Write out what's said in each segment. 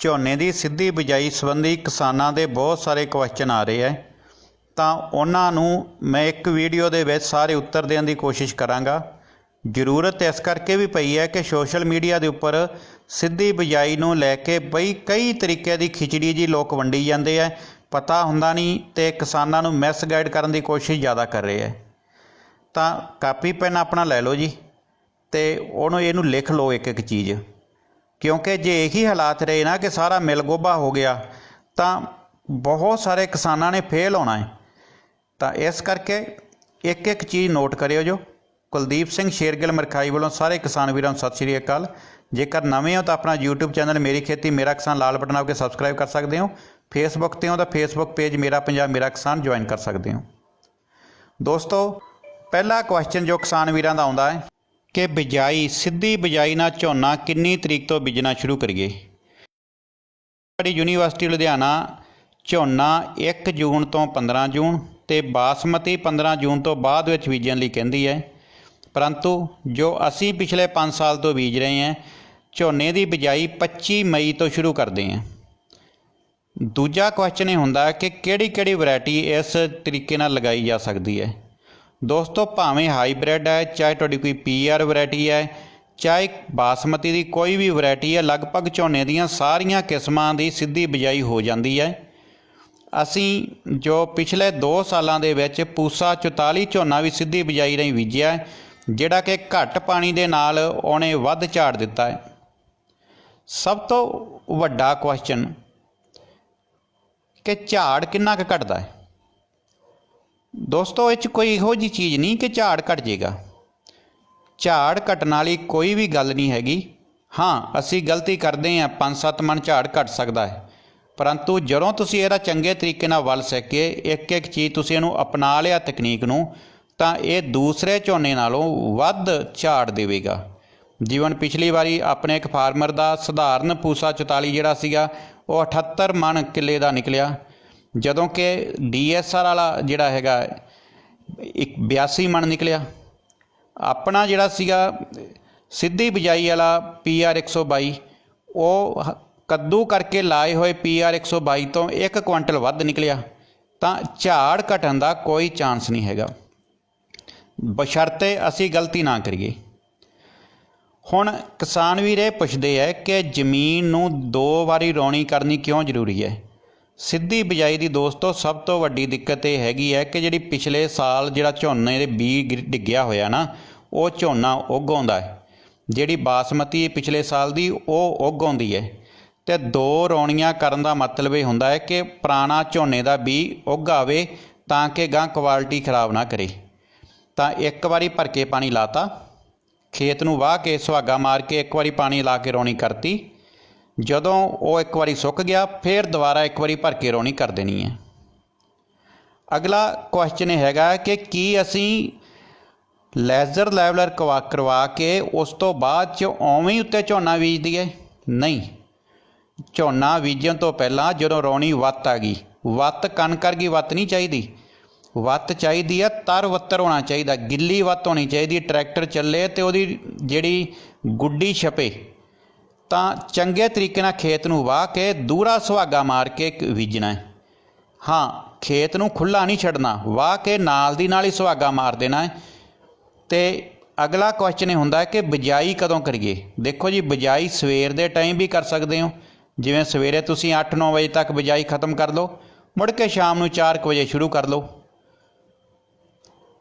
ਝੋਨੇ ਦੀ ਸਿੱਧੀ ਬਿਜਾਈ ਸੰਬੰਧੀ ਕਿਸਾਨਾਂ ਦੇ ਬਹੁਤ ਸਾਰੇ ਕੁਐਸਚਨ ਆ ਰਹੇ ਹੈ ਤਾਂ ਉਹਨਾਂ ਨੂੰ ਮੈਂ ਇੱਕ ਵੀਡੀਓ ਦੇ ਵਿੱਚ ਸਾਰੇ ਉੱਤਰ ਦੇਣ ਦੀ ਕੋਸ਼ਿਸ਼ ਕਰਾਂਗਾ। ਜ਼ਰੂਰਤ ਇਸ ਕਰਕੇ ਵੀ ਪਈ ਹੈ ਕਿ ਸੋਸ਼ਲ ਮੀਡੀਆ ਦੇ ਉੱਪਰ ਸਿੱਧੀ ਬਿਜਾਈ ਨੂੰ ਲੈ ਕੇ ਬਈ ਕਈ ਤਰੀਕੇ ਦੀ ਖਿਚੜੀ ਜੀ ਲੋਕ ਵੰਡੀ ਜਾਂਦੇ ਹੈ ਪਤਾ ਹੁੰਦਾ ਨਹੀਂ ਤੇ ਕਿਸਾਨਾਂ ਨੂੰ ਮਿਸ ਗਾਈਡ ਕਰਨ ਦੀ ਕੋਸ਼ਿਸ਼ ਜ਼ਿਆਦਾ ਕਰ ਰਹੇ ਹੈ ਤਾਂ ਕਾਪੀ ਪੈਨ ਆਪਣਾ ਲੈ ਲਓ ਜੀ ਤੇ ਉਹਨੂੰ ਇਹਨੂੰ ਲਿਖ ਲਓ ਇੱਕ ਇੱਕ ਚੀਜ਼। ਕਿਉਂਕਿ ਜੇ ਇਹੀ ਹਾਲਾਤ ਰਹੇ ਨਾ ਕਿ ਸਾਰਾ ਮਿਲ ਗੋਭਾ ਹੋ ਗਿਆ, ਤਾਂ ਬਹੁਤ ਸਾਰੇ ਕਿਸਾਨਾਂ ਨੇ ਫੇਲ ਹੋਣਾ ਹੈ। ਤਾਂ ਇਸ ਕਰਕੇ ਇੱਕ ਇੱਕ ਚੀਜ਼ ਨੋਟ ਕਰਿਓ ਜੋ। ਕੁਲਦੀਪ ਸਿੰਘ ਸ਼ੇਰਗਿੱਲ ਮਰਖਾਈ ਵੱਲੋਂ ਸਾਰੇ ਕਿਸਾਨ ਵੀਰਾਂ ਨੂੰ ਸਤਿ ਸ਼੍ਰੀ ਅਕਾਲ। ਜੇਕਰ ਨਵੇਂ ਹੋ ਤਾਂ ਆਪਣਾ YouTube ਚੈਨਲ ਮੇਰੀ ਖੇਤੀ, ਮੇਰਾ ਕਿਸਾਨ ਲਾਲ ਬਟਨ ਆ ਕੇ ਸਬਸਕ੍ਰਾਈਬ ਕਰ ਸਕਦੇ ਹੋ। ਫੇਸਬੁੱਕ ਤੇ ਹੋ ਤਾਂ ਫੇਸਬੁੱਕ ਪੇਜ ਮੇਰਾ ਪੰਜਾਬ, ਮੇਰਾ ਕਿਸਾਨ ਜੁਆਇਨ ਕਰ ਸਕਦੇ ਹੋ। ਦੋਸਤੋ, ਪਹਿਲਾ ਕੁਐਸਚਨ ਜੋ ਕਿਸਾਨ ਵੀਰਾਂ ਦਾ ਆਉਂਦਾ ਹੈ ਕਿ ਬਿਜਾਈ, ਸਿੱਧੀ ਬਿਜਾਈ ਨਾਲ ਝੋਨਾ ਕਿੰਨੀ ਤਰੀਕ ਤੋਂ ਬੀਜਣਾ ਸ਼ੁਰੂ ਕਰੀਏ? ਸਾਡੀ ਯੂਨੀਵਰਸਿਟੀ ਲੁਧਿਆਣਾ, ਝੋਨਾ 1 ਜੂਨ ਤੋਂ 15 ਜੂਨ ਤੇ ਬਾਸਮਤੀ 15 ਜੂਨ ਤੋਂ ਬਾਅਦ ਵਿੱਚ ਬੀਜਣ ਲਈ ਕਹਿੰਦੀ ਹੈ। ਪਰੰਤੂ ਜੋ ਅਸੀਂ ਪਿਛਲੇ 5 ਸਾਲ ਤੋਂ ਬੀਜ ਰਹੇ ਹਾਂ, ਝੋਨੇ ਦੀ ਬਿਜਾਈ 25 ਮਈ ਤੋਂ ਸ਼ੁਰੂ ਕਰਦੇ ਹਾਂ। ਦੂਜਾ ਕੁਐਸਚਨ ਇਹ ਹੁੰਦਾ ਕਿ ਕਿਹੜੀ ਕਿਹੜੀ ਵੈਰਾਈਟੀ ਇਸ ਤਰੀਕੇ ਨਾਲ ਲਗਾਈ ਜਾ ਸਕਦੀ ਹੈ? ਦੋਸਤੋ, ਭਾਵੇਂ ਹਾਈਬ੍ਰਿਡ ਹੈ, ਚਾਹੇ ਤੁਹਾਡੀ ਕੋਈ ਪੀਆਰ ਵੈਰਾਈਟੀ ਹੈ, ਚਾਹੇ ਬਾਸਮਤੀ ਦੀ ਕੋਈ ਵੀ ਵੈਰਾਈਟੀ ਹੈ, ਲਗਭਗ ਝੋਨੇ ਦੀਆਂ ਸਾਰੀਆਂ ਕਿਸਮਾਂ ਦੀ ਸਿੱਧੀ ਬਿਜਾਈ ਹੋ ਜਾਂਦੀ ਹੈ। ਅਸੀਂ ਜੋ ਪਿਛਲੇ 2 ਸਾਲਾਂ ਦੇ ਵਿੱਚ ਪੂਸਾ 44 ਝੋਨਾ ਵੀ ਸਿੱਧੀ ਬਿਜਾਈ ਰਾਹੀਂ ਬੀਜਿਆ ਜਿਹੜਾ ਕਿ ਘੱਟ ਪਾਣੀ ਦੇ ਨਾਲ ਉਹਨੇ ਵੱਧ ਝਾੜ ਦਿੱਤਾ ਹੈ। ਸਭ ਤੋਂ ਵੱਡਾ ਕੁਐਸਚਨ ਕਿ ਝਾੜ ਕਿੰਨਾ ਕੁ ਘਟਦਾ ਹੈ? ਦੋਸਤੋ, ਇਹ 'ਚ ਕੋਈ ਇਹੋ ਜੀ ਚੀਜ਼ ਨਹੀਂ ਕਿ ਝਾੜ ਘਟ ਜਾਏਗਾ ਝਾੜ ਘਟਣ ਵਾਲੀ ਕੋਈ ਵੀ ਗੱਲ ਨਹੀਂ ਹੈਗੀ। ਹਾਂ, ਅਸੀਂ ਗਲਤੀ ਕਰਦੇ ਹਾਂ 5-7 ਮਣ ਝਾੜ ਘਟ ਸਕਦਾ ਹੈ। ਪਰੰਤੂ ਜਦੋਂ ਤੁਸੀਂ ਇਹਦਾ ਚੰਗੇ ਤਰੀਕੇ ਨਾਲ ਵੱਲ ਸਕੇ ਇੱਕ ਇੱਕ ਚੀਜ਼ ਤੁਸੀਂ ਇਹਨੂੰ ਅਪਣਾ ਲਿਆ ਤਕਨੀਕ ਨੂੰ, ਤਾਂ ਇਹ ਦੂਸਰੇ ਝੋਨੇ ਨਾਲੋਂ ਵੱਧ ਝਾੜ ਦੇਵੇਗਾ। ਜੀਵਨ ਪਿਛਲੀ ਵਾਰੀ ਆਪਣੇ ਇੱਕ ਫਾਰਮਰ ਦਾ ਸਧਾਰਨ ਪੂਸਾ 44 ਜਿਹੜਾ ਸੀਗਾ, ਉਹ 78 ਮਣ ਕਿੱਲੇ ਦਾ ਨਿਕਲਿਆ। ਜਦੋਂ ਕਿ ਡੀਐਸਆਰ ਵਾਲਾ ਜਿਹੜਾ ਹੈਗਾ, ਇੱਕ 82 ਮਣ ਨਿਕਲਿਆ। ਆਪਣਾ ਜਿਹੜਾ ਸੀਗਾ, ਸਿੱਧੀ ਬਿਜਾਈ ਵਾਲਾ ਪੀਆਰ 122 ਉਹ ਕੱਦੂ ਕਰਕੇ ਲਾਏ ਹੋਏ ਪੀਆਰ 122 ਤੋਂ 1 ਕੁਇੰਟਲ ਵੱਧ ਨਿਕਲਿਆ। ਤਾਂ ਝਾੜ ਘਟਣ ਦਾ ਕੋਈ ਚਾਂਸ ਨਹੀਂ ਹੈਗਾ। ਬਸ਼ਰਤੇ ਅਸੀਂ ਗਲਤੀ ਨਾ ਕਰੀਏ। ਹੁਣ ਕਿਸਾਨ ਵੀਰ ਇਹ ਪੁੱਛਦੇ ਐ ਕਿ ਜ਼ਮੀਨ ਨੂੰ ਦੋ ਵਾਰੀ ਰੌਣੀ ਕਰਨੀ ਕਿਉਂ ਜ਼ਰੂਰੀ ਹੈ? ਸਿੱਧੀ ਬਿਜਾਈ ਦੀ ਦੋਸਤੋ, ਸਭ ਤੋਂ ਵੱਡੀ ਦਿੱਕਤ ਇਹ ਹੈਗੀ ਹੈ ਕਿ ਜਿਹੜੀ ਪਿਛਲੇ ਸਾਲ ਜਿਹੜਾ ਝੋਨੇ ਦੇ ਬੀਜ ਗਿਰ- ਡਿੱਗਿਆ ਹੋਇਆ ਨਾ, ਉਹ ਝੋਨਾ ਉੱਗ ਆਉਂਦਾ ਹੈ। ਜਿਹੜੀ ਬਾਸਮਤੀ ਪਿਛਲੇ ਸਾਲ ਦੀ, ਉਹ ਉੱਗ ਆਉਂਦੀ ਹੈ। ਤੇ ਦੋ ਰੌਣੀਆਂ ਕਰਨ ਦਾ ਮਤਲਬ ਇਹ ਹੁੰਦਾ ਹੈ ਕਿ ਪੁਰਾਣਾ ਝੋਨੇ ਦਾ ਬੀਜ ਉੱਗ ਆਵੇ ਤਾਂ ਕਿ ਗਾਂ ਕੁਆਲਿਟੀ ਖਰਾਬ ਨਾ ਕਰੇ। ਤਾਂ ਇੱਕ ਵਾਰੀ ਭਰ ਕੇ ਪਾਣੀ ਲਾਤਾ। ਖੇਤ ਨੂੰ ਵਾਹ ਕੇ ਸੁਹਾਗਾ ਮਾਰ ਕੇ ਇੱਕ ਵਾਰੀ ਪਾਣੀ ਲਾ ਕੇ ਰੌਣੀ ਕਰਤੀ। ਜਦੋਂ ਉਹ ਇੱਕ ਵਾਰੀ ਸੁੱਕ ਗਿਆ, ਫਿਰ ਦੁਬਾਰਾ ਇੱਕ ਵਾਰੀ ਭਰ ਕੇ ਰੌਣੀ ਕਰ ਦੇਣੀ ਹੈ। ਅਗਲਾ ਕੁਐਸਚਨ ਇਹ ਹੈਗਾ ਕਿ ਕੀ ਅਸੀਂ ਲੈਜ਼ਰ ਲੈਵਲਰ ਕਵਾ, ਕਰਵਾ ਕੇ ਉਸ ਤੋਂ ਬਾਅਦ ਚ ਉਵੇਂ ਹੀ ਉੱਤੇ ਝੋਨਾ ਬੀਜ ਦਈਏ? ਨਹੀਂ। ਝੋਨਾ ਬੀਜਣ ਤੋਂ ਪਹਿਲਾਂ ਜਦੋਂ ਰੌਣੀ ਵੱਤ ਆ ਗਈ, ਵੱਤ ਕਣਕ ਕਰ ਵੱਤ ਨਹੀਂ ਚਾਹੀਦੀ। ਵੱਤ ਚਾਹੀਦੀ ਹੈ, ਤਰ ਵੱਤਰ ਹੋਣਾ ਚਾਹੀਦਾ। ਗਿੱਲੀ ਵੱਤ ਹੋਣੀ ਚਾਹੀਦੀ, ਟਰੈਕਟਰ ਚੱਲੇ ਤੇ ਉਹਦੀ ਜਿਹੜੀ ਗੁੱਡੀ ਛਪੇ ਤਾਂ ਚੰਗੇ ਤਰੀਕੇ ਨਾਲ ਖੇਤ ਨੂੰ ਵਾਹ ਕੇ ਦੂਰਾ ਸੁਹਾਗਾ ਮਾਰ ਕੇ ਬੀਜਣਾ ਹੈ। ਹਾਂ, ਖੇਤ ਨੂੰ ਖੁੱਲਾ ਨਹੀਂ ਛੱਡਣਾ, ਵਾਹ ਕੇ ਨਾਲ ਦੀ ਨਾਲ ਹੀ ਸੁਹਾਗਾ ਮਾਰ ਦੇਣਾ ਹੈ। ਤੇ ਅਗਲਾ ਕੁਐਸਚਨ ਇਹ ਹੁੰਦਾ ਹੈ ਕਿ ਬਿਜਾਈ ਕਦੋਂ ਕਰੀਏ? ਦੇਖੋ ਜੀ, ਬਿਜਾਈ ਸਵੇਰ ਦੇ ਟਾਈਮ ਵੀ ਕਰ ਸਕਦੇ ਹੋ। ਜਿਵੇਂ ਸਵੇਰੇ ਤੁਸੀਂ 8-9 ਵਜੇ ਤੱਕ ਬਿਜਾਈ ਖਤਮ ਕਰ ਲਓ, ਮੁੜ ਕੇ ਸ਼ਾਮ ਨੂੰ 4 ਵਜੇ ਸ਼ੁਰੂ ਕਰ ਲਓ।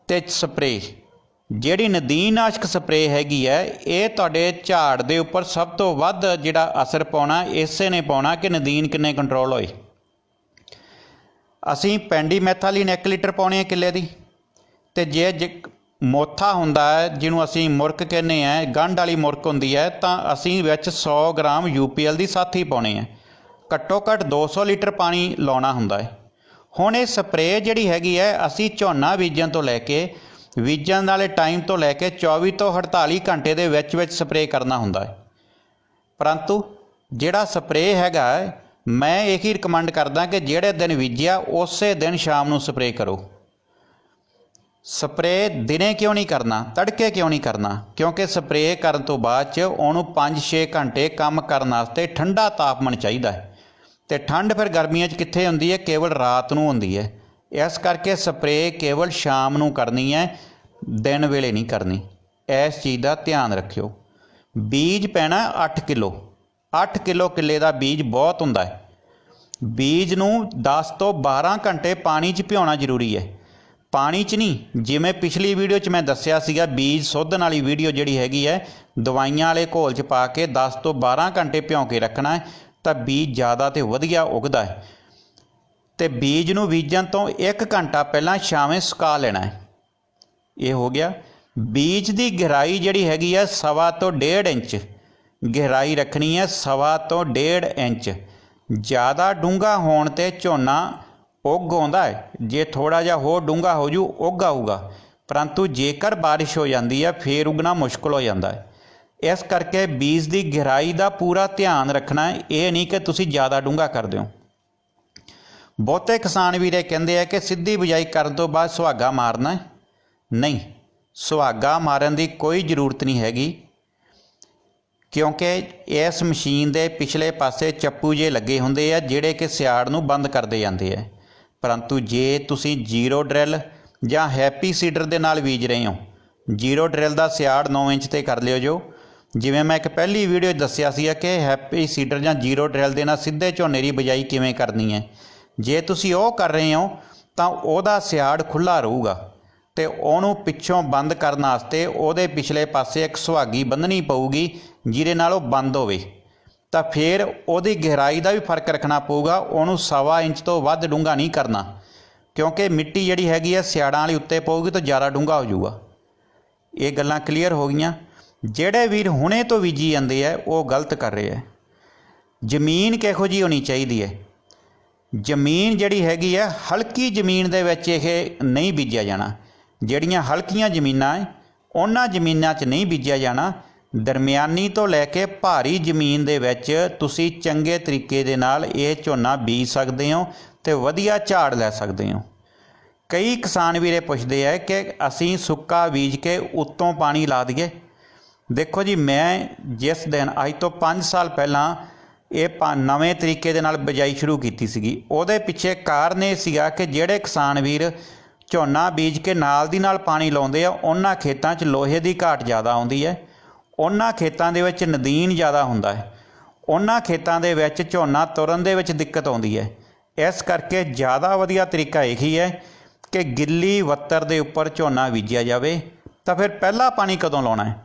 ਤੇ ਸਪਰੇ ਜਿਹੜੀ ਨਦੀਨਾਸ਼ਕ ਸਪਰੇਅ ਹੈਗੀ ਹੈ, ਇਹ ਤੁਹਾਡੇ ਝਾੜ ਦੇ ਉੱਪਰ ਸਭ ਤੋਂ ਵੱਧ ਜਿਹੜਾ ਅਸਰ ਪਾਉਣਾ, ਇਸੇ ਨੇ ਪਾਉਣਾ ਕਿ ਨਦੀਨ ਕਿੰਨੇ ਕੰਟਰੋਲ ਹੋਏ? ਅਸੀਂ ਪੈਂਡੀਮੈਥਾਲੀਨ 1 ਲੀਟਰ ਪਾਉਣੀ ਹੈ ਕਿੱਲੇ ਦੀ। ਤੇ ਜੇ ਜ- ਮੋਥਾ ਹੁੰਦਾ ਹੈ, ਜਿਹਨੂੰ ਅਸੀਂ ਮੁਰਕ ਕਹਿੰਦੇ ਆ ਗੰਢ ਵਾਲੀ ਮੁਰਕ ਹੁੰਦੀ ਹੈ, ਤਾਂ ਅਸੀਂ ਵਿੱਚ 100 ਗ੍ਰਾਮ ਯੂਪੀਐਲ ਦੀ ਸਾਥੀ ਪਾਉਣੀ ਹੈ। ਘੱਟੋ ਘੱਟ 200 ਲੀਟਰ ਪਾਣੀ ਲਾਉਣਾ ਹੁੰਦਾ ਹੈ। ਹੁਣ ਇਹ ਸਪਰੇਅ ਜਿਹੜੀ ਹੈਗੀ ਹੈ, ਅਸੀਂ ਝੋਨਾ ਬੀਜਣ ਤੋਂ ਲੈ ਕੇ ਬੀਜਣ ਵਾਲੇ ਟਾਈਮ ਤੋਂ ਲੈ ਕੇ 24 ਤੋਂ 48 ਘੰਟੇ ਦੇ ਵਿੱਚ ਵਿੱਚ ਸਪਰੇਅ ਕਰਨਾ ਹੁੰਦਾ ਹੈ। ਪਰੰਤੂ ਜਿਹੜਾ ਸਪਰੇਅ ਹੈਗਾ ਹੈ, ਮੈਂ ਇਹੀ ਰਿਕਮੈਂਡ ਕਰਦਾ ਕਿ ਜਿਹੜੇ ਦਿਨ ਬੀਜਿਆ ਉਸੇ ਦਿਨ ਸ਼ਾਮ ਨੂੰ ਸਪਰੇਅ ਕਰੋ। ਸਪਰੇਅ ਦਿਨੇ ਕਿਉਂ ਨਹੀਂ ਕਰਨਾ ਤੜਕੇ ਕਿਉਂ ਨਹੀਂ ਕਰਨਾ? ਕਿਉਂਕਿ ਸਪਰੇਅ ਕਰਨ ਤੋਂ ਬਾਅਦ ਚ ਉਹਨੂੰ 5-6 ਘੰਟੇ ਕੰਮ ਕਰਨ ਵਾਸਤੇ ਠੰਡਾ ਤਾਪਮਾਨ ਚਾਹੀਦਾ ਹੈ। ਤੇ ਠੰਡ ਫਿਰ ਗਰਮੀਆਂ 'ਚ ਕਿੱਥੇ ਹੁੰਦੀ ਹੈ? ਕੇਵਲ ਰਾਤ ਨੂੰ ਹੁੰਦੀ ਹੈ। ਇਸ ਕਰਕੇ ਸਪਰੇਅ ਕੇਵਲ ਸ਼ਾਮ ਨੂੰ ਕਰਨੀ ਹੈ। ਦਿਨ ਵੇਲੇ ਨਹੀਂ ਕਰਨੀ। ਇਸ ਚੀਜ਼ ਦਾ ਧਿਆਨ ਰੱਖਿਓ। ਬੀਜ ਪੈਣਾ 8 ਕਿਲੋ। 8 ਕਿਲੋ ਕਿੱਲੇ ਦਾ ਬੀਜ ਬਹੁਤ ਹੁੰਦਾ ਹੈ। ਬੀਜ ਨੂੰ 10 ਤੋਂ 12 ਘੰਟੇ ਪਾਣੀ 'ਚ ਭਿਉਣਾ ਜ਼ਰੂਰੀ ਹੈ। ਪਾਣੀ 'ਚ ਨਹੀਂ, ਜਿਵੇਂ ਪਿਛਲੀ ਵੀਡੀਓ 'ਚ ਮੈਂ ਦੱਸਿਆ ਸੀਗਾ, ਬੀਜ ਸੋਧਣ ਵਾਲੀ ਵੀਡੀਓ ਜਿਹੜੀ ਹੈਗੀ ਹੈ, ਦਵਾਈਆਂ ਵਾਲੇ ਘੋਲ 'ਚ ਪਾ ਕੇ 10 ਤੋਂ 12 ਘੰਟੇ ਭਿਉਂ ਕੇ ਰੱਖਣਾ ਹੈ, ਤਾਂ ਬੀਜ ਜ਼ਿਆਦਾ ਤੇ ਵਧੀਆ ਉਗਦਾ ਹੈ। ਤੇ ਬੀਜ ਨੂੰ ਬੀਜਣ ਤੋਂ 1 ਘੰਟਾ ਪਹਿਲਾਂ ਛਾਵੇਂ ਸੁਕਾ ਲੈਣਾ ਹੈ। ਇਹ ਹੋ ਗਿਆ। ਬੀਜ ਦੀ ਗਹਿਰਾਈ ਜਿਹੜੀ ਹੈਗੀ ਹੈ ਸਵਾ ਤੋਂ ਡੇਢ ਇੰਚ। ਗਹਿਰਾਈ ਰੱਖਣੀ ਹੈ ਸਵਾ ਤੋਂ ਡੇਢ ਇੰਚ। ਜ਼ਿਆਦਾ ਡੂੰਘਾ ਹੋਣ ਤੇ ਝੋਨਾ ਉੱਗ ਆਉਂਦਾ ਹੈ। ਜੇ ਥੋੜਾ ਜਿਹਾ ਹੋਰ ਡੂੰਘਾ ਹੋ ਜੂ, ਉੱਗ ਆਊਗਾ। ਪਰੰਤੂ ਜੇਕਰ ਬਾਰਿਸ਼ ਹੋ ਜਾਂਦੀ ਹੈ ਫੇਰ ਉਗਣਾ ਮੁਸ਼ਕਲ ਹੋ ਜਾਂਦਾ ਹੈ। ਇਸ ਕਰਕੇ ਬੀਜ ਦੀ ਗਹਿਰਾਈ ਦਾ ਪੂਰਾ ਧਿਆਨ ਰੱਖਣਾ ਹੈ। ਇਹ ਨਹੀਂ ਕਿ ਤੁਸੀਂ ਜ਼ਿਆਦਾ ਡੂੰਘਾ ਕਰ ਦਿਓ। ਬਹੁਤੇ ਕਿਸਾਨ ਵੀਰੇ ਕਹਿੰਦੇ ਆ ਕਿ ਸਿੱਧੀ ਬਿਜਾਈ ਕਰਨ ਤੋਂ ਬਾਅਦ ਸੁਹਾਗਾ ਮਾਰਨਾ ਹੈ। ਨਹੀਂ, ਸੁਹਾਗਾ ਮਾਰਨ ਦੀ ਕੋਈ ਜ਼ਰੂਰਤ ਨਹੀਂ ਹੈਗੀ, ਕਿਉਂਕਿ ਇਸ ਮਸ਼ੀਨ ਦੇ ਪਿਛਲੇ ਪਾਸੇ ਚੱਪੂ ਜੇ ਲੱਗੇ ਹੁੰਦੇ ਆ, ਜਿਹੜੇ ਕਿ ਸਿਆੜ ਨੂੰ ਬੰਦ ਕਰਦੇ ਜਾਂਦੇ ਆ। ਪਰੰਤੂ ਜੇ ਤੁਸੀਂ ਜ਼ੀਰੋ ਡਰਿਲ ਜਾਂ ਹੈਪੀ ਸੀਡਰ ਦੇ ਨਾਲ ਬੀਜ ਰਹੇ ਹੋ, ਜ਼ੀਰੋ ਡਰਿਲ ਦਾ ਸਿਆੜ 9 ਇੰਚ ਤੇ ਕਰ ਲਿਓ ਜੋ। ਜਿਵੇਂ ਮੈਂ ਇੱਕ ਪਹਿਲੀ ਵੀਡੀਓ 'ਚ ਦੱਸਿਆ ਸੀ ਕਿ ਹੈਪੀ ਸੀਡਰ ਜਾਂ ਜ਼ੀਰੋ ਡਰਿਲ ਦੇ ਨਾਲ ਸਿੱਧੇ ਝੋਨੇ ਦੀ ਬਿਜਾਈ ਕਿਵੇਂ ਕਰਨੀ ਹੈ। ਜੇ ਤੁਸੀਂ ਉਹ ਕਰ ਰਹੇ ਹੋ, ਤਾਂ ਉਹਦਾ ਸਿਆੜ ਖੁੱਲਾ ਰਹੂਗਾ। ਤੇ ਉਹਨੂੰ ਪਿੱਛੋਂ ਬੰਦ ਕਰਨ ਵਾਸਤੇ ਉਹਦੇ ਪਿਛਲੇ ਪਾਸੇ ਇੱਕ ਸੁਹਾਗੀ ਬੰਨਣੀ ਪਊਗੀ, ਜਿਹਦੇ ਨਾਲ ਉਹ ਬੰਦ ਹੋਵੇ। ਤਾਂ ਫਿਰ ਉਹਦੀ ਗਹਿਰਾਈ ਦਾ ਵੀ ਫ਼ਰਕ ਰੱਖਣਾ ਪਊਗਾ, ਉਹਨੂੰ ਸਵਾ ਇੰਚ ਤੋਂ ਵੱਧ ਡੂੰਘਾ ਨਹੀਂ ਕਰਨਾ। ਕਿਉਂਕਿ ਮਿੱਟੀ ਜਿਹੜੀ ਹੈਗੀ ਹੈ ਸਿਆੜਾਂ ਵਾਲੀ ਉੱਤੇ ਪਊਗੀ ਤਾਂ ਜ਼ਿਆਦਾ ਡੂੰਘਾ ਹੋ ਜਾਊਗਾ। ਇਹ ਗੱਲਾਂ ਕਲੀਅਰ ਹੋ ਗਈਆਂ। ਜਿਹੜੇ ਵੀਰ ਹੁਣੇ ਤੋਂ ਬੀਜੀ ਜਾਂਦੇ ਆ, ਉਹ ਗਲਤ ਕਰ ਰਹੇ ਆ। ਜ਼ਮੀਨ ਕਿਹੋ ਜੀ ਹੋਣੀ ਚਾਹੀਦੀ ਹੈ? ਜ਼ਮੀਨ ਜਿਹੜੀ ਹੈਗੀ ਹੈ ਹਲਕੀ ਜ਼ਮੀਨ ਦੇ ਵਿੱਚ ਇਹ ਨਹੀਂ ਬੀਜਿਆ ਜਾਣਾ। ਜਿਹੜੀਆਂ ਹਲਕੀਆਂ ਜ਼ਮੀਨਾਂ ਹੈ ਉਹਨਾਂ ਜ਼ਮੀਨਾਂ 'ਚ ਨਹੀਂ ਬੀਜਿਆ ਜਾਣਾ। ਦਰਮਿਆਨੀ ਤੋਂ ਲੈ ਕੇ ਭਾਰੀ ਜ਼ਮੀਨ ਦੇ ਵਿੱਚ ਤੁਸੀਂ ਚੰਗੇ ਤਰੀਕੇ ਦੇ ਨਾਲ ਇਹ ਝੋਨਾ ਬੀਜ ਸਕਦੇ ਹੋ ਤੇ ਵਧੀਆ ਝਾੜ ਲੈ ਸਕਦੇ ਹੋ। ਕਈ ਕਿਸਾਨ ਵੀਰੇ ਪੁੱਛਦੇ ਆ ਕਿ ਅਸੀਂ ਸੁੱਕਾ ਬੀਜ ਕੇ ਉੱਤੋਂ ਪਾਣੀ ਲਾ ਦਈਏ। ਦੇਖੋ ਜੀ, ਮੈਂ ਜਿਸ ਦਿਨ, ਅੱਜ ਤੋਂ 5 ਸਾਲ ਪਹਿਲਾਂ ਇਹ ਪਾ- ਨਵੇਂ ਤਰੀਕੇ ਦੇ ਨਾਲ ਬਿਜਾਈ ਸ਼ੁਰੂ ਕੀਤੀ ਸੀਗੀ। ਉਹਦੇ ਪਿੱਛੇ ਕਾਰਨ ਇਹ ਸੀਗਾ ਕਿ ਜਿਹੜੇ ਕਿਸਾਨ ਵੀਰ ਝੋਨਾ ਬੀਜ ਕੇ ਨਾਲ ਦੀ ਨਾਲ ਪਾਣੀ ਲਾਉਂਦੇ ਆ, ਉਹਨਾਂ ਖੇਤਾਂ 'ਚ ਲੋਹੇ ਦੀ ਘਾਟ ਜ਼ਿਆਦਾ ਆਉਂਦੀ ਹੈ। ਉਹਨਾਂ ਖੇਤਾਂ ਦੇ ਵਿੱਚ ਨਦੀਨ ਜ਼ਿਆਦਾ ਹੁੰਦਾ ਹੈ। ਉਹਨਾਂ ਖੇਤਾਂ ਦੇ ਵਿੱਚ ਝੋਨਾ ਤੁਰਨ ਦੇ ਵਿੱਚ ਦਿੱਕਤ ਆਉਂਦੀ ਹੈ। ਇਸ ਕਰਕੇ ਜ਼ਿਆਦਾ ਵਧੀਆ ਤਰੀਕਾ ਇਹੀ ਹੈ ਕਿ ਗਿੱਲੀ ਵੱਤਰ ਦੇ ਉੱਪਰ ਝੋਨਾ ਬੀਜਿਆ ਜਾਵੇ। ਤਾਂ ਫਿਰ ਪਹਿਲਾ ਪਾਣੀ ਕਦੋਂ ਲਾਉਣਾ ਹੈ?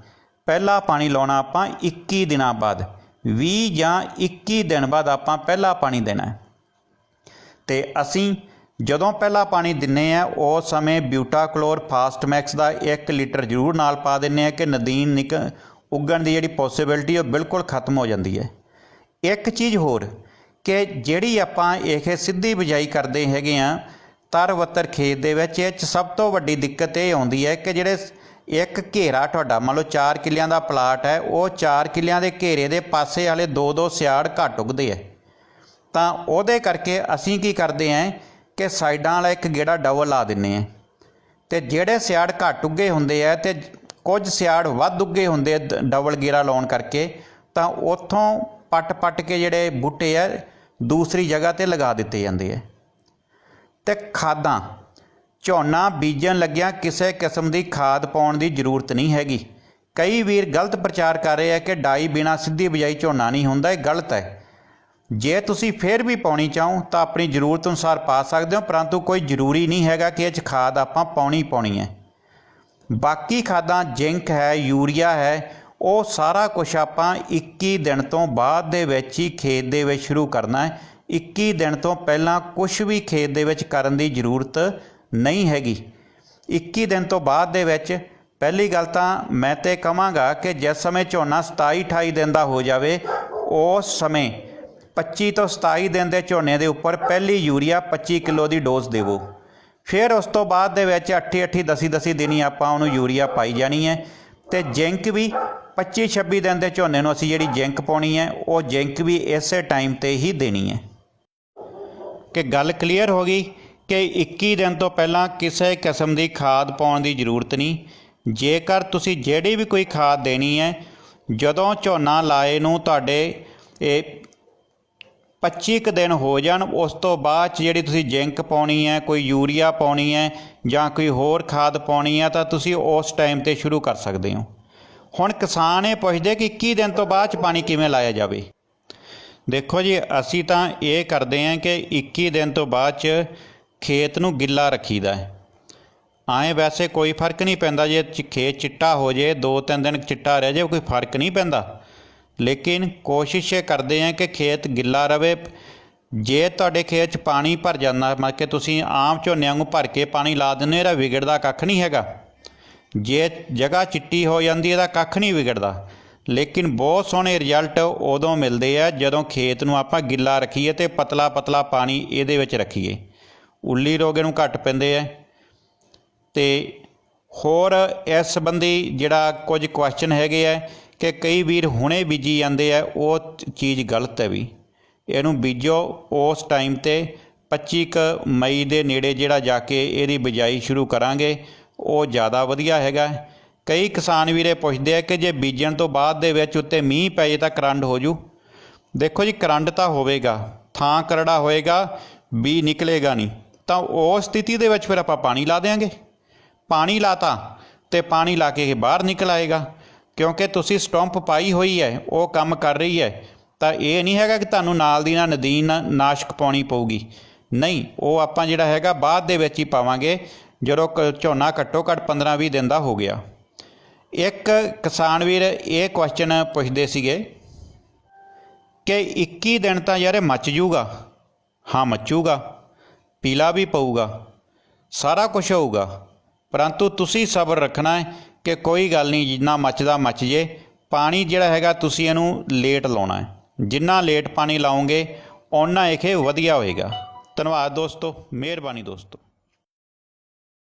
ਪਹਿਲਾ ਪਾਣੀ ਲਾਉਣਾ ਆਪਾਂ 21 ਦਿਨਾਂ ਬਾਅਦ। 20 ਜਾਂ 21 ਦਿਨ ਬਾਅਦ ਆਪਾਂ ਪਹਿਲਾ ਪਾਣੀ ਦੇਣਾ ਹੈ। ਤੇ ਅਸੀਂ ਜਦੋਂ ਪਹਿਲਾ ਪਾਣੀ ਦਿੰਨੇ ਆ ਉਸ ਸਮੇਂ ਬਿਊਟਾਕਲੋਰ ਫਾਸਟਮੈਕਸ ਦਾ 1 ਲੀਟਰ ਜ਼ਰੂਰ ਨਾਲ ਪਾ ਦਿੰਨੇ ਆ ਕਿ ਨਦੀਨ ਨਿਕ ਉੱਗਣ ਦੀ ਜਿਹੜੀ ਪੋਸਿਬਿਲਿਟੀ ਉਹ ਬਿਲਕੁਲ ਖਤਮ ਹੋ ਜਾਂਦੀ ਹੈ। ਇੱਕ ਚੀਜ਼ ਹੋਰ ਕਿ ਜਿਹੜੀ ਆਪਾਂ ਇਹ ਸਿੱਧੀ ਬਿਜਾਈ ਕਰਦੇ ਹੈਗੇ ਆ ਤਰਵੱਤਰ ਖੇਤ ਦੇ ਵਿੱਚ, ਇਹ 'ਚ ਸਭ ਤੋਂ ਵੱਡੀ ਦਿੱਕਤ ਇਹ ਆਉਂਦੀ ਹੈ ਕਿ ਜਿਹੜੇ ਇੱਕ ਘੇਰਾ ਤੁਹਾਡਾ, ਮੰਨ ਲਓ 4 ਕਿੱਲਿਆਂ ਦਾ ਪਲਾਟ ਹੈ, ਉਹ 4 ਕਿੱਲਿਆਂ ਦੇ ਘੇਰੇ ਦੇ ਪਾਸੇ ਵਾਲੇ ਦੋ ਦੋ ਸਿਆੜ ਘੱਟ ਉਗਦੇ ਆ ਤਾਂ ਉਹਦੇ ਕਰਕੇ ਅਸੀਂ ਕੀ ਕਰਦੇ ਆਂ ਕਿ ਸਾਈਡਾਂ ਵਾਲਾ ਇੱਕ ਗੇੜਾ ਡਬਲ ਲਾ ਦਿੰਨੇ ਆ। ਤੇ ਜਿਹੜੇ ਸਿਆੜ ਘੱਟ ਉੱਗੇ ਹੁੰਦੇ ਆ ਤੇ ਕੁਝ ਸਿਆੜ ਵੱਧ ਉੱਗੇ ਹੁੰਦੇ ਆ ਡਬਲ ਗੇੜਾ ਲਾਉਣ ਕਰਕੇ, ਤਾਂ ਉੱਥੋਂ ਪੱਟ-ਪੱਟ ਕੇ ਜਿਹੜੇ ਬੂਟੇ ਆ, ਦੂਸਰੀ ਜਗ੍ਹਾ ਤੇ ਲਗਾ ਦਿੱਤੇ ਜਾਂਦੇ ਆ। ਤੇ ਖਾਦਾਂ, ਝੋਨਾ ਬੀਜਣ ਲੱਗਿਆ ਕਿਸੇ ਕਿਸਮ ਦੀ ਖਾਦ ਪਾਉਣ ਦੀ ਜ਼ਰੂਰਤ ਨਹੀਂ ਹੈਗੀ। ਕਈ ਵੀਰ ਗਲਤ ਪ੍ਰਚਾਰ ਕਰ ਰਹੇ ਆ ਕਿ ਡਾਈ ਬਿਨਾ ਸਿੱਧੀ ਬਿਜਾਈ ਝੋਨਾ ਨਹੀਂ ਹੁੰਦਾ, ਇਹ ਗਲਤ ਹੈ। ਜੇ ਤੁਸੀਂ ਫਿਰ ਵੀ ਪਾਉਣੀ ਚਾਹੋ ਤਾਂ ਆਪਣੀ ਜ਼ਰੂਰਤ ਅਨੁਸਾਰ ਪਾ ਸਕਦੇ ਹੋ, ਪਰੰਤੂ ਕੋਈ ਜ਼ਰੂਰੀ ਨਹੀਂ ਹੈਗਾ ਕਿ ਇਹ 'ਚ ਖਾਦ ਆਪਾਂ ਪਾਉਣੀ ਪਾਉਣੀ ਹੈ। ਬਾਕੀ ਖਾਦਾਂ ਜ਼ਿੰਕ ਹੈ, ਯੂਰੀਆ ਹੈ, ਉਹ ਸਾਰਾ ਕੁਝ ਆਪਾਂ 21 ਦਿਨ ਤੋਂ ਬਾਅਦ ਦੇ ਵਿੱਚ ਹੀ ਖੇਤ ਦੇ ਵਿੱਚ ਸ਼ੁਰੂ ਕਰਨਾ ਹੈ। 21 ਦਿਨ ਤੋਂ ਪਹਿਲਾਂ ਕੁਝ ਵੀ ਖੇਤ ਦੇ ਵਿੱਚ ਕਰਨ ਦੀ ਜ਼ਰੂਰਤ ਨਹੀਂ ਹੈਗੀ। 21 ਦਿਨ ਤੋਂ ਬਾਅਦ ਦੇ ਵਿੱਚ ਪਹਿਲੀ ਗੱਲ ਤਾਂ ਮੈਂ ਤੇ ਕਹਾਂਗਾ ਕਿ ਜਿਸ ਸਮੇਂ ਝੋਨਾ 27 28 ਦਿਨ ਦਾ ਹੋ ਜਾਵੇ, ਉਸ ਸਮੇਂ 25 ਤੋਂ 27 ਦਿਨ ਦੇ ਝੋਨੇ ਦੇ ਉੱਪਰ ਪਹਿਲੀ ਯੂਰੀਆ 25 ਕਿਲੋ ਦੀ ਡੋਜ਼ ਦੇਵੋ। ਫਿਰ ਉਸ ਤੋਂ ਬਾਅਦ ਦੇ ਵਿੱਚ 8 8 10 10 ਦਿਨੀ ਆਪਾਂ ਉਹਨੂੰ ਯੂਰੀਆ ਪਾਈ ਜਾਣੀ ਹੈ। ਤੇ ਜਿੰਕ ਵੀ 25 26 ਦਿਨ ਦੇ ਝੋਨੇ ਨੂੰ ਅਸੀਂ ਜਿਹੜੀ ਜਿੰਕ ਪਾਉਣੀ ਹੈ, ਉਹ ਜਿੰਕ ਵੀ ਇਸੇ ਟਾਈਮ ਤੇ ਹੀ ਦੇਣੀ ਹੈ। ਕਿ ਗੱਲ ਕਲੀਅਰ ਹੋ ਗਈ ਕਿ 21 ਦਿਨ ਤੋਂ ਪਹਿਲਾਂ ਕਿਸੇ ਕਿਸਮ ਦੀ ਖਾਦ ਪਾਉਣ ਦੀ ਜ਼ਰੂਰਤ ਨਹੀਂ। ਜੇਕਰ ਤੁਸੀਂ ਜਿਹੜੀ ਵੀ ਕੋਈ ਖਾਦ ਦੇਣੀ ਹੈ, ਜਦੋਂ ਝੋਨਾ ਲਾਏ ਨੂੰ ਤੁਹਾਡੇ ਇਹ 25 ਕੁ ਦਿਨ ਹੋ ਜਾਣ, ਉਸ ਤੋਂ ਬਾਅਦ 'ਚ ਜਿਹੜੀ ਤੁਸੀਂ ਜਿੰਕ ਪਾਉਣੀ ਹੈ, ਕੋਈ ਯੂਰੀਆ ਪਾਉਣੀ ਹੈ ਜਾਂ ਕੋਈ ਹੋਰ ਖਾਦ ਪਾਉਣੀ ਹੈ, ਤਾਂ ਤੁਸੀਂ ਉਸ ਟਾਈਮ ਤੇ ਸ਼ੁਰੂ ਕਰ ਸਕਦੇ ਹੋ। ਹੁਣ ਕਿਸਾਨ ਇਹ ਪੁੱਛਦੇ ਕਿ 21 ਦਿਨ ਤੋਂ ਬਾਅਦ 'ਚ ਪਾਣੀ ਕਿਵੇਂ ਲਾਇਆ ਜਾਵੇ? ਦੇਖੋ ਜੀ, ਅਸੀਂ ਤਾਂ ਇਹ ਕਰਦੇ ਹਾਂ ਕਿ 21 ਦਿਨ ਤੋਂ ਬਾਅਦ 'ਚ ਖੇਤ ਨੂੰ ਗਿੱਲਾ ਰੱਖੀਦਾ ਹੈ। ਆਏ ਵੈਸੇ ਕੋਈ ਫ਼ਰਕ ਨਹੀਂ ਪੈਂਦਾ, ਜੇ ਖੇਤ ਚਿੱਟਾ ਹੋ ਜੇ, ਦੋ ਤਿੰਨ ਦਿਨ ਚਿੱਟਾ ਰਹਿ ਜੇ, ਕੋਈ ਫ਼ਰਕ ਨਹੀਂ ਪੈਂਦਾ। ਲੇਕਿਨ ਕੋਸ਼ਿਸ਼ ਇਹ ਕਰਦੇ ਹਾਂ ਕਿ ਖੇਤ ਗਿੱਲਾ ਰਵੇ। ਜੇ ਤੁਹਾਡੇ ਖੇਤ 'ਚ ਪਾਣੀ ਭਰ ਜਾਂਦਾ, ਮਤਲਬ ਕਿ ਤੁਸੀਂ ਆਮ ਝੋਨੇ ਵਾਂਗੂ ਭਰ ਕੇ ਪਾਣੀ ਲਾ ਦਿੰਦੇ ਹੋ, ਇਹਦਾ ਵਿਗੜਦਾ ਕੱਖ ਨਹੀਂ ਹੈਗਾ। ਜੇ ਜਗ੍ਹਾ ਚਿੱਟੀ ਹੋ ਜਾਂਦੀ ਹੈ ਤਾਂ ਕੱਖ ਨਹੀਂ ਵਿਗੜਦਾ। ਲੇਕਿਨ ਬਹੁਤ ਸੋਹਣੇ ਰਿਜ਼ਲਟ ਉਦੋਂ ਮਿਲਦੇ ਆ ਜਦੋਂ ਖੇਤ ਨੂੰ ਆਪਾਂ ਗਿੱਲਾ ਰੱਖੀਏ ਤੇ ਪਤਲਾ ਪਤਲਾ ਪਾਣੀ ਇਹਦੇ ਵਿੱਚ ਰੱਖੀਏ। ਉੱਲੀ ਰੋਗ ਨੂੰ ਘੱਟ ਪੈਂਦੇ ਆ। ਤੇ ਹੋਰ ਇਸ ਸੰਬੰਧੀ ਜਿਹੜਾ ਕੁਝ ਕੁਐਸਚਨ ਹੈਗੇ ਆ ਕਿ ਕਈ ਵੀਰ ਹੁਣੇ ਬੀਜੀ ਜਾਂਦੇ ਆ, ਉਹ ਚੀਜ਼ ਗਲਤ ਹੈ ਵੀ। ਇਹਨੂੰ ਬੀਜੋ, ਉਸ ਟਾਈਮ ਤੇ 25 ਕੁ ਮਈ ਦੇ ਨੇੜੇ ਜਿਹੜਾ ਜਾ ਕੇ ਇਹਦੀ ਬਿਜਾਈ ਸ਼ੁਰੂ ਕਰਾਂਗੇ, ਉਹ ਜ਼ਿਆਦਾ ਵਧੀਆ ਹੈਗਾ। ਕਈ ਕਿਸਾਨ ਵੀਰੇ ਪੁੱਛਦੇ ਆ ਕਿ ਜੇ ਬੀਜਣ ਤੋਂ ਬਾਅਦ ਦੇ ਵਿੱਚ ਉੱਤੇ ਮੀਂਹ ਪੈ ਜੇ ਤਾਂ ਕਰੰਟ ਹੋ ਜੂ। ਦੇਖੋ ਜੀ, ਕਰੰਟ ਤਾਂ ਹੋਵੇਗਾ, ਥਾਂ ਕਰੜਾ ਹੋਏਗਾ, ਬੀ ਨਿਕਲੇਗਾ ਨਹੀਂ। ਤਾਂ ਉਹ ਸਥਿਤੀ ਦੇ ਵਿੱਚ ਫਿਰ ਆਪਾਂ ਪਾਣੀ ਲਾ ਦੇਾਂਗੇ ਪਾਣੀ ਲਾਤਾ ਤੇ ਪਾਣੀ ਲਾ ਕੇ ਇਹ ਬਾਹਰ ਨਿਕਲ ਆਏਗਾ। ਕਿਉਂਕਿ ਤੁਸੀਂ ਸਟੰਪ ਪਾਈ ਹੋਈ ਹੈ, ਉਹ ਕੰਮ ਕਰ ਰਹੀ ਹੈ, ਤਾਂ ਇਹ ਨਹੀਂ ਹੈਗਾ ਕਿ ਤੁਹਾਨੂੰ ਨਾਲ ਦੀ ਨਾਲ ਨਦੀਨ ਨਾਸ਼ਕ ਪਾਉਣੀ ਪਊਗੀ। ਨਹੀਂ, ਉਹ ਆਪਾਂ ਜਿਹੜਾ ਹੈਗਾ ਬਾਅਦ ਦੇ ਵਿੱਚ ਹੀ ਪਾਵਾਂਗੇ, ਜਦੋਂ ਕ- ਝੋਨਾ ਘੱਟੋ ਘੱਟ 15-20 ਦਿਨ ਦਾ ਹੋ ਗਿਆ। ਇੱਕ ਕਿਸਾਨ ਵੀਰ ਇਹ ਕੁਐਸਚਨ ਪੁੱਛਦੇ ਸੀਗੇ ਕਿ 21 ਦਿਨ ਤਾਂ ਯਾਰ ਇਹ ਮੱਚ ਜੂਗਾ। ਹਾਂ, ਮੱਚੂਗਾ। ਪੀਲਾ ਵੀ ਪਊਗਾ। ਸਾਰਾ ਕੁਝ ਹੋਊਗਾ। ਪਰੰਤੂ ਤੁਸੀਂ ਸਬਰ ਰੱਖਣਾ ਹੈ ਕਿ ਕੋਈ ਗੱਲ ਨਹੀਂ, ਜਿੰਨਾ ਮੱਚਦਾ ਮੱਚ ਜੇ। ਪਾਣੀ ਜਿਹੜਾ ਹੈਗਾ, ਤੁਸੀਂ ਇਹਨੂੰ ਲੇਟ ਲਾਉਣਾ ਹੈ। ਜਿੰਨਾ ਲੇਟ ਪਾਣੀ ਲਾਉਂਗੇ ਓਨਾ ਇਹ ਵਧੀਆ ਹੋਏਗਾ। ਧੰਨਵਾਦ ਦੋਸਤੋ, ਮਿਹਰਬਾਨੀ ਦੋਸਤੋ।